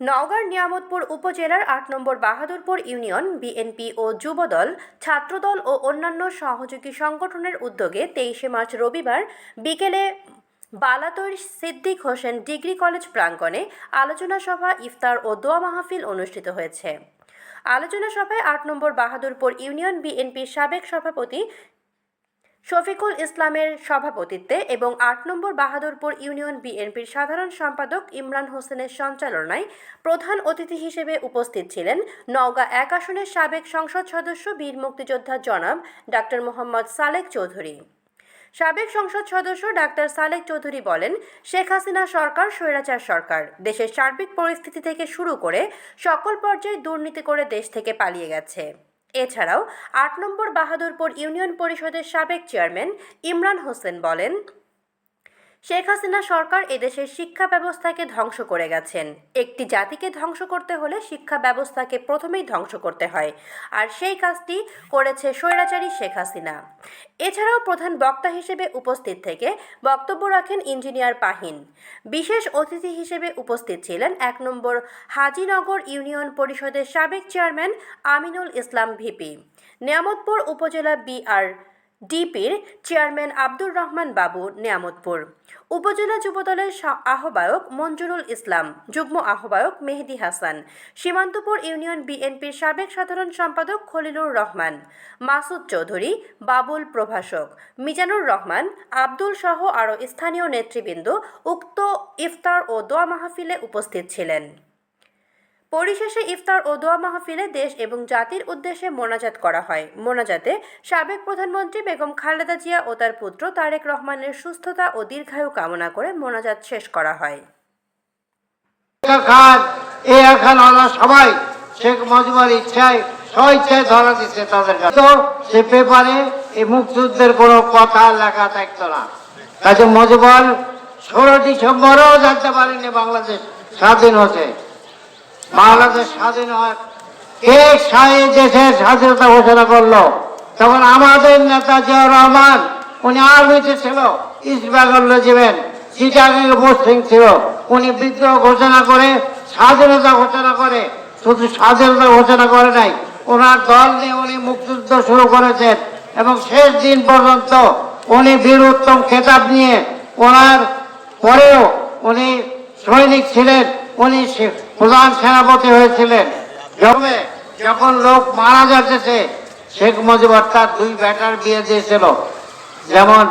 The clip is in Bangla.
নওগাঁর নিয়ামতপুর উপজেলার আট নম্বর বাহাদুরপুর ইউনিয়ন, বিএনপি ও যুবদল, ছাত্রদল ও অন্যান্য সহযোগী সংগঠনের উদ্যোগে তেইশে মার্চ রবিবার বিকেলে বালাতৈর সিদ্দিক হোসেন ডিগ্রি কলেজ প্রাঙ্গণে আলোচনা সভা, ইফতার ও দোয়া মাহফিল অনুষ্ঠিত হয়েছে। আলোচনা সভায় আট নম্বর বাহাদুরপুর ইউনিয়ন, বিএনপির সাবেক সভাপতি শফিকুল ইসলামের সভাপতিত্বে এবং আট নম্বর বাহাদুরপুর ইউনিয়ন বিএনপির সাধারণ সম্পাদক ইমরান হোসেনের সঞ্চালনায় প্রধান অতিথি হিসেবে উপস্থিত ছিলেন নওগাঁ এক আসনের সাবেক সংসদ সদস্য বীর মুক্তিযোদ্ধা জনাব ডাক্তার মোহাম্মদ সালেক চৌধুরী। সাবেক সংসদ সদস্য ডাক্তার সালেক চৌধুরী বলেন, শেখ হাসিনা সরকার, স্বৈরাচার সরকার। দেশের সার্বিক পরিস্থিতি থেকে শুরু করে সকল পর্যায়ে দুর্নীতি করে দেশ থেকে পালিয়ে গেছে। এছাড়াও আট নম্বর বাহাদুরপুর ইউনিয়ন পরিষদের সাবেক চেয়ারম্যান ইমরান হোসেন বলেন শেখ হাসিনা সরকার এদেশের শিক্ষা ব্যবস্থাকে ধ্বংস করে গেছেন। একটি জাতিকে ধ্বংস করতে হলে শিক্ষা ব্যবস্থাকে প্রথমেই ধ্বংস করতে হয়, আর সেই কাজটি করেছে স্বৈরাচারী শেখ হাসিনা। এছাড়াও প্রধান বক্তা হিসেবে উপস্থিত থেকে বক্তব্য রাখেন ইঞ্জিনিয়ার পাহিন। বিশেষ অতিথি হিসেবে উপস্থিত ছিলেন এক নম্বর হাজিনগর ইউনিয়ন পরিষদের সাবেক চেয়ারম্যান আমিনুল ইসলাম ভিপি। নিয়ামতপুর উপজেলা বিআর ডিপির চেয়ারম্যান আব্দুর রহমান বাবু নিয়ামতপুর। উপজেলা যুবদলের আহ্বায়ক মঞ্জুরুল ইসলাম, যুগ্ম আহ্বায়ক মেহেদি হাসান, সীমান্তপুর ইউনিয়ন বিএনপির সাবেক সাধারণ সম্পাদক খলিলুর রহমান, মাসুদ চৌধুরী, বাবুল প্রভাষক, মিজানুর রহমান, আব্দুল সহ আরও স্থানীয় নেতৃবৃন্দ উক্ত ইফতার ও দোয়া মাহফিলে উপস্থিত ছিলেন। পরিশেষে ইফতার ও দোয়া মাহফিলে দেশ এবং জাতির উদ্দেশ্যে মোনাজাত করা হয়। মোনাজাতে সাবেক প্রধানমন্ত্রী বেগম খালেদা জিয়া ও তার পুত্র তারেক রহমানের সুস্থতা ও দীর্ঘায়ু কামনা করে মোনাজাত শেষ করা হয়। সবাই শেখ মুজিবুর ইচ্ছায় স্বইচ্ছায় ধরা দিচ্ছে তাদের কাছে। তো সে পেপারে এই মুক্তিযুদ্ধের কোনো কথা লেখা থাকতো না। কাজে মুজিবুর ষোলো ডিসেম্বরও জানতে পারেনি বাংলাদেশ স্বাধীন হচ্ছে বাংলাদেশ স্বাধীন হয়। কে দেশের স্বাধীনতা ঘোষণা করল? তখন আমাদের নেতা জিয়াউর রহমান, উনি আর্মিতে ছিল, ইস্ট বেঙ্গল রেজিমেন্ট চিটাগাং ছিল। উনি বিদ্রোহ ঘোষণা করে, স্বাধীনতা ঘোষণা করে। শুধু স্বাধীনতা ঘোষণা করে নাই, ওনার দল নিয়ে উনি মুক্তিযুদ্ধ শুরু করেছেন এবং শেষ দিন পর্যন্ত উনি বীর উত্তম খেতাব নিয়ে ওনার পরেও উনি সৈনিক ছিলেন। উনি প্রধান সেনাপতি হয়েছিলেন। জবে যখন লোক মারা যাচ্ছে, শেখ মুজিবর তার দুই ব্যাটার বিয়ে দিয়েছিল। যেমন